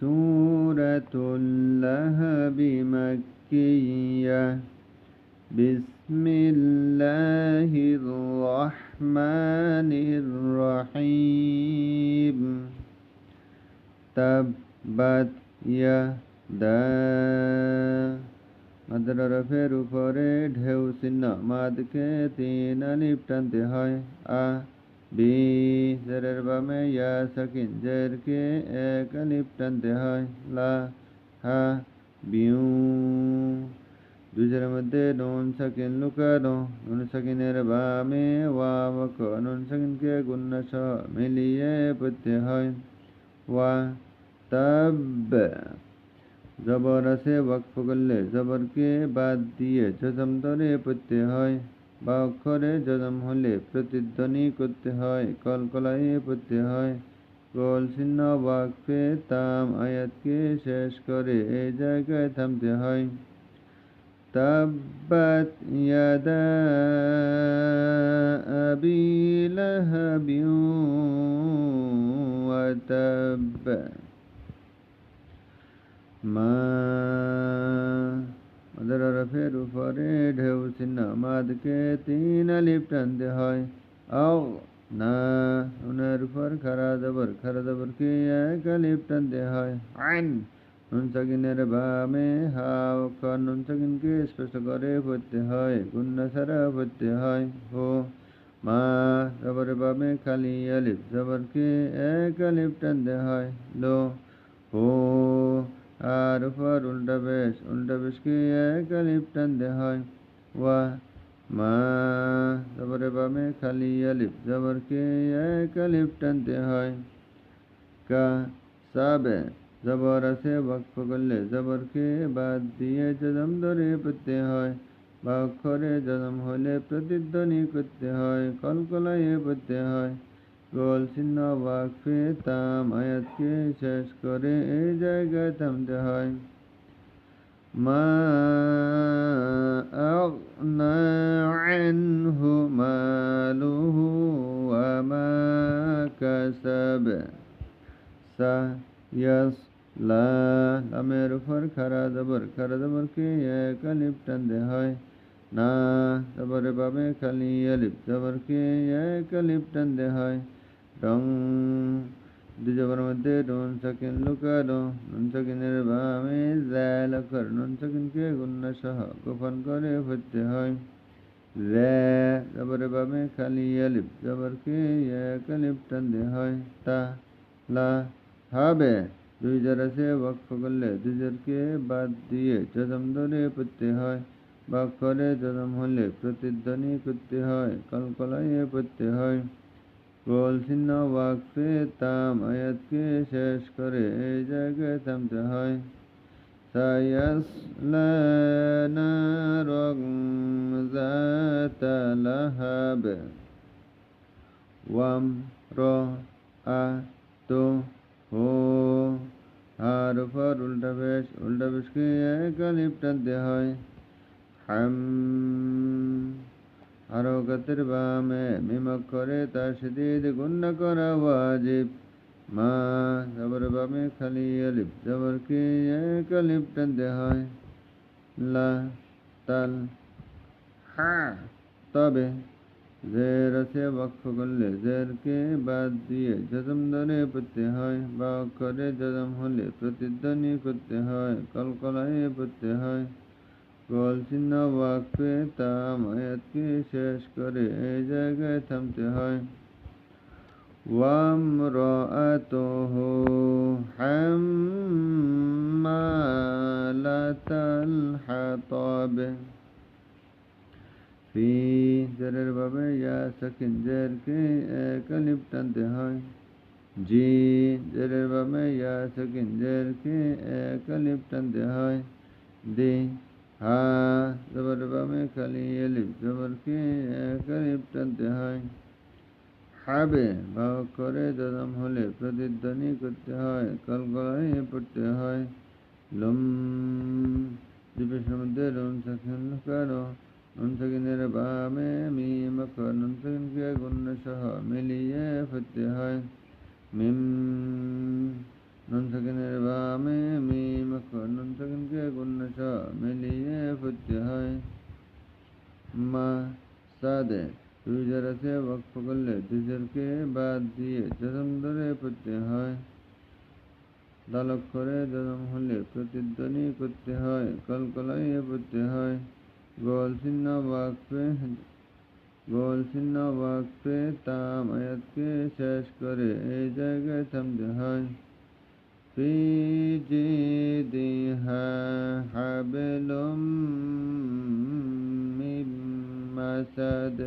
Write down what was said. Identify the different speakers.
Speaker 1: سورة اللهب مكية بسم الله الرحمن الرحيم تبت يدا মাদের রফের উপরে ঢেউ চিহ্ন মাদকে তিন আলিপ টানতে হয় আ বি জেরের বামে ইয়া সাকিন জেরকে এক আলিপ টানতে হয় লা হা বিউ দুজের মধ্যে নুন সাকিন লুকানো নুন সাকিনের বামে ওয়াবক নুন সাকিনকে গুণ্য সহ মিলিয়ে পড়তে হয় ওয়া তাব জবর আছে ওয়াকফ করলে জবরকে বাদ দিয়ে বা অক্ষরে জজম হলে প্রতিধ্বনি করতে হয়, কলকলায় পড়তে হয়। কল চিহ্ন ওয়াকফে তাম আয়াতকে শেষ করে এই জায়গায় থামতে হয়। তাব্বা। মা মাদের রফের উপরে ঢেউ চিহ্ন মাদকে তিন আলিপ টানতে হয়। আও না, উনার উপর খারা দবর খারা দবরকে এক আলিপ টানতে হয়। আইন, নুন সাকিনের বামে হাও খন নুন সাকিনকে স্পষ্ট করে পড়তে হয় গুন্না ছাড়া পড়তে হয়। হো মা জবর বামে খালি আলিপ জবরকে এক আলিপ টানতে হয়। লো হো আর উপর উল্টা বেশ, উল্টা বেশকে এক আলিপ টানতে হয়। ওয়া মা জবরে বামে খালি আলিফ জবরকে এক আলিফ টানতে হয় কা সাবে জবর আছে ওয়াকফ করলে জবরকে বাদ দিয়ে জজম ধরে পড়তে হয় বা অক্ষরে জজম হলে প্রতিধ্বনি করতে হয় কলকলায় পড়তে হয় গোল চিহ্ন ওয়াকফে তাম আয়াতকে শেষ করে এই জায়গায় থামতে হয় মা أغنى عنه ماله وما كسب سيصلى লামের উপর খারা জবর খারা জবরকে এক আলিফ টানতে হয় না জবরে বামে খালি আলিফ জবরকে এক আলিফ টানতে হয় রং দুই মধ্যে, নুন সাকিন লুকানো, নুন সাকিনের বামে জাল অক্ষর নুন সাকিনকে গুণ্য সহ গোপন করে পড়তে হয়। রে জবরে বামে খালি আলিফ, জবরকে এক আলিফ টানতে হয়। তা, লা, হবে, দুই জার আছে ওয়াকফ করলে দুই বাদ দিয়ে জজম ধরে পড়তে হয়। বা করে জজম হলে প্রতিধ্বনি করতে হয়, কলকলায় পড়তে হয়। ছিন্ন ওয়াকফে তাম আয়াতকে শেষ করে এই জায়গায় থামতে হয়। লাহাব ওয়াম র আ তো হো উল্টা বেশ, উল্টা এক হয়। হাম হারকতের বামে মিমক করে তার শদীদ গুণ্য করা ওয়াজিব। মা জবর বামে খালি আলিফ জবরকে এক আলিফ টানতে হয়? লা, তাল হ্যাঁ তবে জের আছে বক্ষ করলে, জেরকে বাদ দিয়ে জজম ধরে পড়তে হয়। বা অক্ষরে জজম হলে প্রতিধ্বনি করতে হয়, কলকলায় পড়তে হয়। গোল চিহ্ন ওয়াকফে তাম আয়াতকে শেষ করে এই জায়গায় থামতে হয় وامرأته حمالة الحطب ফি জেরের ভাবে ইয়া সাকিন জেরকে এক আলিফ টানতে হয় জি জেরের ভাবে ইয়া সাকিন জেরকে এক আলিফ টানতে হয় দি হা জবর বামে খালি আলিফ জবরকে এক টানতে হয় হাবে বা করে জজম হলে প্রতিধ্বনি করতে হয়, কলগলায় পড়তে হয়। লম জীবের মধ্যে লম লুকানো নুন সাকিনের বামে মিম অক্ষর নুন সাকিনকে গুণ্য সহ মিলিয়ে পড়তে হয়। মিম নন্তকিনের বামে মিম অক্ষর নন্তকিনকে গুণ্য ছ মিলিয়ে ফুটতে হয় মা সাদে দুই যারাকে বক্ষ করলে দুজনকে বাদ দিয়ে যজম ধরে পড়তে হয় দালক করে জনম হলে প্রতিধ্বনি করতে হয় কলকলাইয়ে পড়তে হয় গোল ছিন্ন বাক্যে গোল ছিন্ন বাক্যে তাম আয়াতকে শেষ করে এই জায়গায় থামতে হয় في جيدها حبل من مسد.